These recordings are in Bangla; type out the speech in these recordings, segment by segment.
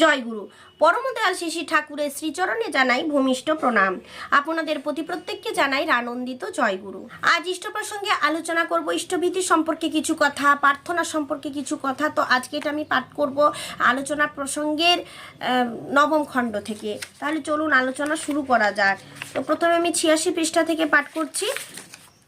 জয়গুরু পরমদয়াল শিশি ঠাকুরের শ্রীচরণে জানাই ভূমিষ্ঠ প্রণাম। আপনাদের প্রতি প্রত্যেককে জানাই আনন্দিত জয়গুরু আজ ইষ্ট প্রসঙ্গে আলোচনা করব ইষ্টভীতি সম্পর্কে কিছু কথা, প্রার্থনা সম্পর্কে কিছু কথা। তো আজকে এটা আমি পাঠ করব আলোচনা প্রসঙ্গের নবম খণ্ড থেকে। তাহলে চলুন আলোচনা শুরু করা যাক। তো প্রথমে আমি ছিয়াশি পৃষ্ঠা থেকে পাঠ করছি।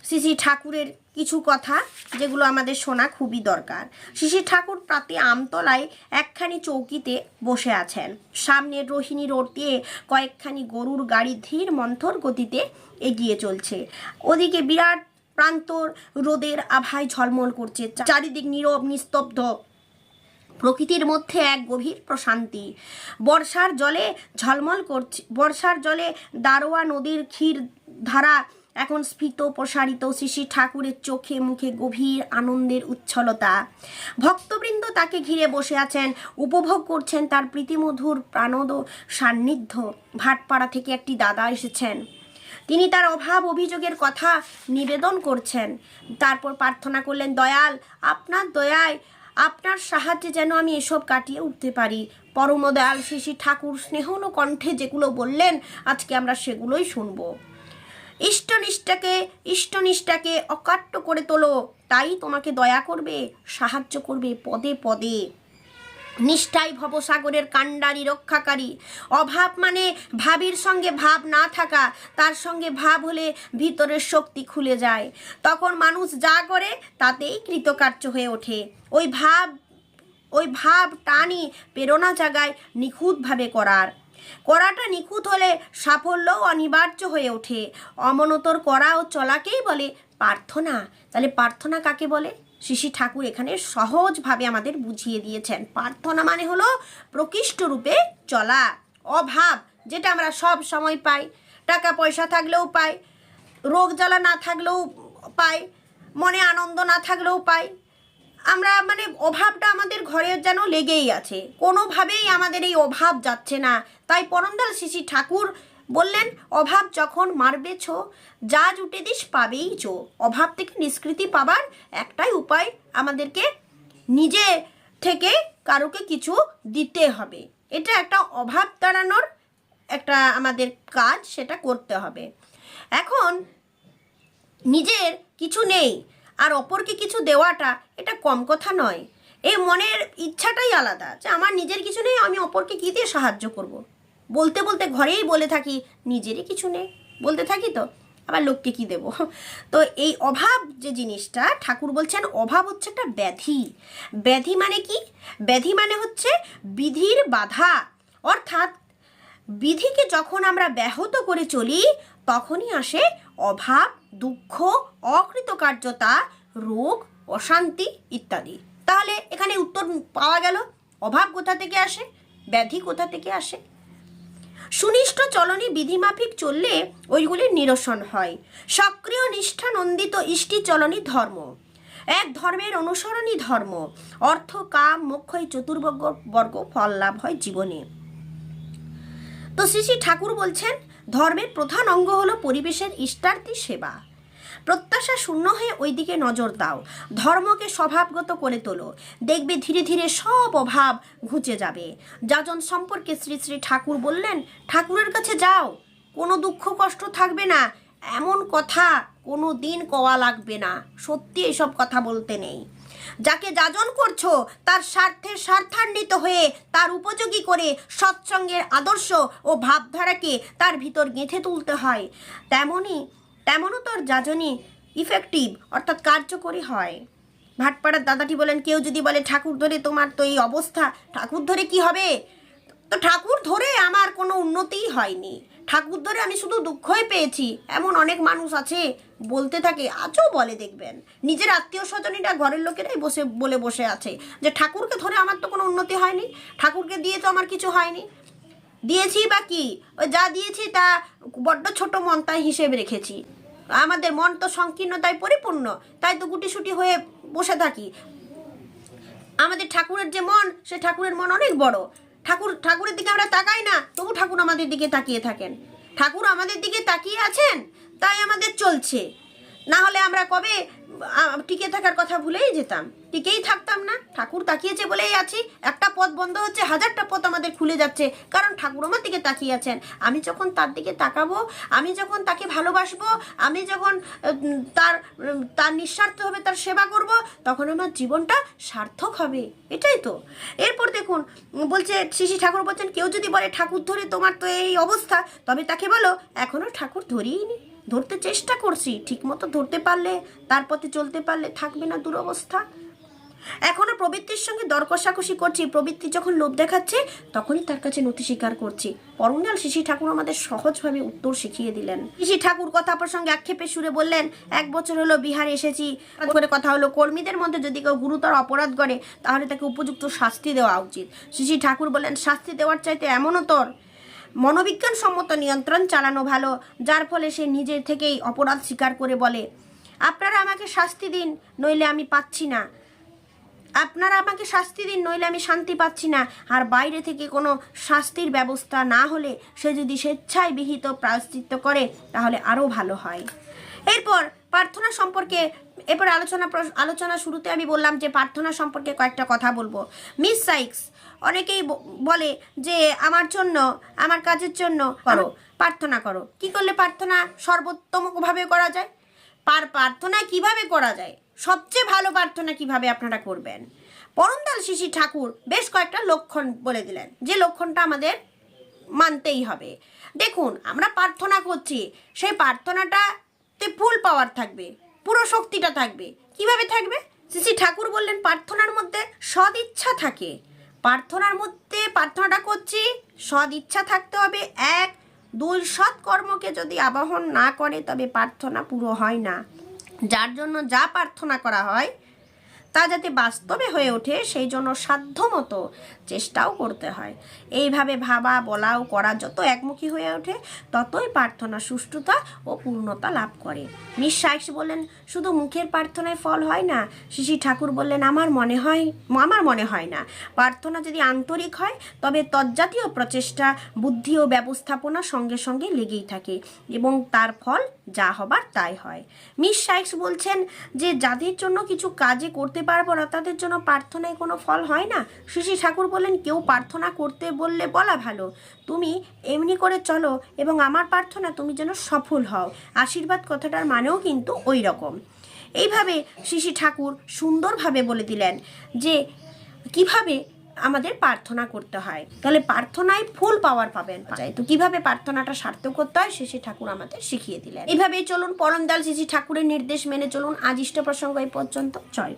শ্রী শ্রী ঠাকুরের কিছু কথা যেগুলো আমাদের শোনা খুবই দরকার। শ্রী ঠাকুর প্রাতে আমতলায় একখানি চৌকিতে বসে আছেন। সামনে রোহিণী রোড দিয়ে কয়েকখানি গরুর গাড়ি ধীর মন্থর গতিতে এগিয়ে চলছে। ওদিকে বিরাট প্রান্তর রোদের আভায় ঝলমল করছে। চারিদিক নীরব, নিস্তব্ধ। প্রকৃতির মধ্যে এক গভীর প্রশান্তি। বর্ষার জলে ঝলমল করছে, বর্ষার জলে দারোয়া নদীর ক্ষীর ধারা এখন স্ফীত, প্রসারিত শ্রী ঠাকুরের চোখে মুখে গভীর আনন্দের উচ্ছলতা। ভক্তবৃন্দ তাকে ঘিরে বসে আছেন, উপভোগ করছেন তার প্রীতিমধুর প্রাণদ সান্নিধ্য। ভাটপাড়া থেকে একটি দাদা এসেছেন। তিনি তার অভাব অভিযোগের কথা নিবেদন করছেন। তারপর প্রার্থনা করলেন, দয়াল, আপনার দয়ায়, আপনার সাহায্যে যেন আমি এসব কাটিয়ে উঠতে পারি। পরম দয়াল শিশি ঠাকুর স্নেহন কণ্ঠে যেগুলো বললেন, আজকে আমরা সেগুলোই শুনব। ইষ্টনিষ্ঠাকে ইষ্টনিষ্ঠাকে অকাট্য করে তোলো। তাই তোমাকে দয়া করবে, সাহায্য করবে পদে পদে। নিষ্ঠাই ভবসাগরের কাণ্ডারি রক্ষাকারী। অভাব মানে ভাবির সঙ্গে ভাব না থাকা, তার সঙ্গে ভাব হলে ভিতরের শক্তি খুলে যায়। তখন মানুষ যা করে, তাতেই কৃতকার্য হয়ে ওঠে। ওই ভাব ওই ভাব টানি প্রেরণা জাগায় নিখুঁতভাবে করার। করাটা নিখুঁত হলে সাফল্যও অনিবার্য হয়ে ওঠে। অমনতর করা ও চলাকেই বলে প্রার্থনা। তাহলে প্রার্থনা কাকে বলে? শিশি ঠাকুর এখানে সহজভাবে আমাদের বুঝিয়ে দিয়েছেন। প্রার্থনা মানে হলো প্রকৃষ্ট রূপে চলা, অভাব, যেটা আমরা সব সময় পাই। টাকা পয়সা থাকলেও পাই, রোগ জ্বালা না থাকলেও পাই, মনে আনন্দ না থাকলেও পাই। আমরা মানে অভাবটা আমাদের ঘরে যেন লেগেই আছে। কোনোভাবেই আমাদের এই অভাব যাচ্ছে না। তাই পরমদাল শিশি ঠাকুর বললেন, অভাব যখন মারবে ছো যা জুটে দিস পাবেই চো অভাব থেকে নিষ্কৃতি পাবার একটাই উপায় আমাদেরকে নিজে থেকে কারোকে কিছু দিতে হবে। এটা একটা অভাব তাড়ানোর একটা আমাদের কাজ, সেটা করতে হবে। এখন নিজের কিছু নেই, আর অপরকে কিছু দেওয়াটা এটা কম কথা নয়। এই মনের ইচ্ছাটাই আলাদা, যে আমার নিজের কিছু নেই, আমি অপরকে কী দিয়ে সাহায্য করব। বলতে বলতে ঘরেই বলে থাকি, নিজেরই কিছু নেই। বলতে থাকি তো, আবার লোককে কি দেব? তো এই অভাব যে জিনিসটা, ঠাকুর বলছেন অভাব হচ্ছে একটা ব্যাধি। ব্যাধি মানে কি? ব্যাধি মানে হচ্ছে বিধির বাধা। অর্থাৎ বিধিকে যখন আমরা ব্যাহত করে চলি, তখনই আসে অভাব, দুঃখ, অকৃতকার্যতা, রোগ অশান্তি ইত্যাদি। তাহলে এখানে উত্তর পাওয়া গেল। অভাব কোথা থেকে আসে? ব্যাধি কোথা থেকে আসে? সুনিষ্ঠ চলনী বিধিমাফিক চললে ওইগুলির নিরসন হয়। সক্রিয় নিষ্ঠা নন্দিত ইষ্টি চলনী ধর্ম। এক ধর্মের অনুসরণই ধর্ম। অর্থ, কাম, মোক্ষ এই চতুর্বর্গ বর্গ ফল লাভ হয় জীবনে। তো শ্রী শ্রী ঠাকুর বলছেন, ধর্মের প্রধান অঙ্গ হলো পরিবেশের ইষ্টার্থী সেবা। প্রত্যাশা শূন্য হয়ে ওই দিকে নজর দাও। ধর্মকে স্বভাবগত করে তোলো। দেখবে ধীরে ধীরে সব অভাব ঘুচে যাবে। যাজন সম্পর্কে শ্রী শ্রী ঠাকুর বললেন, ঠাকুরের কাছে যাও। কোনো দুঃখ কষ্ট থাকবে না। এমন কথা কোনো দিন কওয়া লাগবে না। সত্যি এসব কথা বলতে নেই। যাকে যাজন করছ, তার স্বার্থে স্বার্থান্বিত হয়ে তার উপযোগী করে সৎসঙ্গের আদর্শ ও ভাবধারাকে তার ভিতর গেঁথে তুলতে হয়। তেমনই তেমনও তোর যাজনই ইফেক্টিভ অর্থাৎ কার্যকরী হয়। ভাটপাড়ার দাদাটি বলেন, কেউ যদি বলে, ঠাকুর ধরে তোমার তো এই অবস্থা, ঠাকুর ধরে কি হবে? তো ঠাকুর ধরে আমার কোনো উন্নতিই হয়নি। ঠাকুর ধরে আমি শুধু দুঃখই পেয়েছি। এমন অনেক মানুষ আছে, বলতে থাকে, আজও বলে দেখবেন। নিজের আত্মীয় স্বজনীরা ঘরের লোকেরাই বসে, বলে বসে আছে যে, ঠাকুরকে ধরে আমার তো কোনো উন্নতি হয়নি, ঠাকুরকে দিয়ে তো আমার কিছু হয়নি। দিয়েছি বা কি? যা দিয়েছি তা বড্ড ছোট মন তাই হিসেবে রেখেছি। আমাদের মন তো সংকীর্ণতায় পরিপূর্ণ, তাই তো গুটিসুটি হয়ে বসে থাকি। আমাদের ঠাকুরের যে মন, সে ঠাকুরের মন অনেক বড়। ঠাকুর, ঠাকুরের দিকে আমরা তাকাই না, তবু ঠাকুর আমাদের দিকে তাকিয়ে থাকেন। ঠাকুর আমাদের দিকে তাকিয়ে আছেন, তাই আমাদের চলছে। না হলে আমরা কবে টিকে থাকার কথা ভুলেই যেতাম। টিকেই থাকতাম না। ঠাকুর তাকিয়েছে বলেই আছি। একটা পথ বন্ধ হচ্ছে, হাজারটা পথ আমাদের খুলে যাচ্ছে। কারণ ঠাকুর আমার দিকে তাকিয়ে আছেন। আমি যখন তার দিকে তাকাবো, আমি যখন তাকে ভালোবাসবো, আমি যখন তার তার নিঃস্বার্থ হবে, তার সেবা করব, তখন আমার জীবনটা সার্থক হবে। এটাই তো। এরপর দেখুন, বলছে শিশি ঠাকুর বলছেন, কেউ যদি বলে, ঠাকুর ধরে তোমার তো এই অবস্থা তবে তাকে বলো এখনও ঠাকুর ধরিনি ধরতে চেষ্টা করছি, ঠিকমতো ধরতে পারলে, তার পথে চলতে পারলে থাকবে না দুরবস্থা। এখনও প্রবৃত্তির সঙ্গে দর কষাকষি করছি, প্রবৃত্তি যখন লোভ দেখাচ্ছে, তখনই তার কাছে নথি স্বীকার করছি। পরমনাল শিশি ঠাকুর আমাদের সহজভাবে উত্তর শিখিয়ে দিলেন। শিশি ঠাকুর কথা প্রসঙ্গে আক্ষেপে সুরে বললেন, এক বছর হলো বিহারে এসেছি করে কথা হলো, কর্মীদের মধ্যে যদি কেউ গুরুতর অপরাধ করে, তাহলে তাকে উপযুক্ত শাস্তি দেওয়া উচিত। শিশি ঠাকুর বললেন, শাস্তি দেওয়ার চাইতে এমনও তোর মনোবিজ্ঞান সম্মত নিয়ন্ত্রণ চালানো ভালো, যার ফলে সে নিজের থেকেই অপরাধ স্বীকার করে বলে। আপনারা আমাকে শাস্তি দিন, নইলে আমি পাচ্ছি না। আপনারা আমাকে শাস্তি দিন, নইলে আমি শান্তি পাচ্ছি না। আর বাইরে থেকে কোনো শাস্তির ব্যবস্থা না হলে সে যদি স্বেচ্ছায় বিহিত প্রায়শ্চিত্ত করে, তাহলে আরও ভালো হয়। এরপর প্রার্থনা সম্পর্কে এরপর আলোচনা আলোচনা শুরুতে আমি বললাম যে প্রার্থনা সম্পর্কে কয়েকটা কথা বলব। মিস সাইক্স অনেকেই বলে যে আমার জন্য আমার কাজের জন্য করো। প্রার্থনা করো। কি করলে প্রার্থনা সর্বোত্তমভাবে করা যায়? পার প্রার্থনা কীভাবে করা যায়? সবচেয়ে ভালো প্রার্থনা কীভাবে আপনারা করবেন? পরমদাল শিশি ঠাকুর বেশ কয়েকটা লক্ষণ বলে দিলেন যে লক্ষণটা আমাদের মানতেই হবে। দেখুন আমরা প্রার্থনা করছি সেই প্রার্থনাটাতে ফুল পাওয়ার থাকবে। পুরো শক্তিটা থাকবে। কীভাবে থাকবে? শ্রী ঠাকুর বললেন, প্রার্থনার মধ্যে সদ ইচ্ছা থাকে। প্রার্থনার মধ্যে প্রার্থনাটা করছি, সদ ইচ্ছা থাকতে হবে। এক, দুই সৎ কর্মকে যদি আবাহন না করে, তবে প্রার্থনা পুরো হয় না। যার জন্য যা প্রার্থনা করা হয় তা যাতে বাস্তবে হয়ে ওঠে সেই জন্য সাধ্যমতো চেষ্টাও করতে হয়। এইভাবে ভাবা, বলা ও করা যত একমুখী হয়ে ওঠে, ততই প্রার্থনা সুষ্ঠুতা ও পূর্ণতা লাভ করে। সাইক্স বললেন, শুধু মুখের প্রার্থনায় ফল হয় না। শিশি ঠাকুর বললেন, আমার মনে হয়, আমার মনে হয় না। প্রার্থনা যদি আন্তরিক হয়, তবে তজ্জাতীয় প্রচেষ্টা, বুদ্ধি ও ব্যবস্থাপনা সঙ্গে সঙ্গে লেগেই থাকে এবং তার ফল যা হবার তাই হয়। মিস সাইক্স বলছেন যে, যাদের জন্য কিছু কাজে করতে পারব না, তাদের জন্য প্রার্থনায় কোনো ফল হয় না। শিশি ঠাকুর বললেন কেউ প্রার্থনা করতে বললে বলা ভালো। তুমি এমনি করে চলো এবং আমার প্রার্থনা তুমি যেন সফল হও। আশীর্বাদ কথাটার মানেও কিন্তু ওই রকম। এইভাবে শিশি ঠাকুর সুন্দরভাবে বলে দিলেন যে, কীভাবে আমাদের প্রার্থনা করতে হয়? তাহলে প্রার্থনায় ফুল পাওয়ার পাবেন তো কীভাবে প্রার্থনাটা সার্থক করতে হয়, শিশি ঠাকুর আমাদের শিখিয়ে দিলেন। এইভাবেই চলুন পরমদাল শিশি ঠাকুরের নির্দেশ মেনে চলুন। আজ ইষ্ট প্রসঙ্গ এই পর্যন্ত। জয়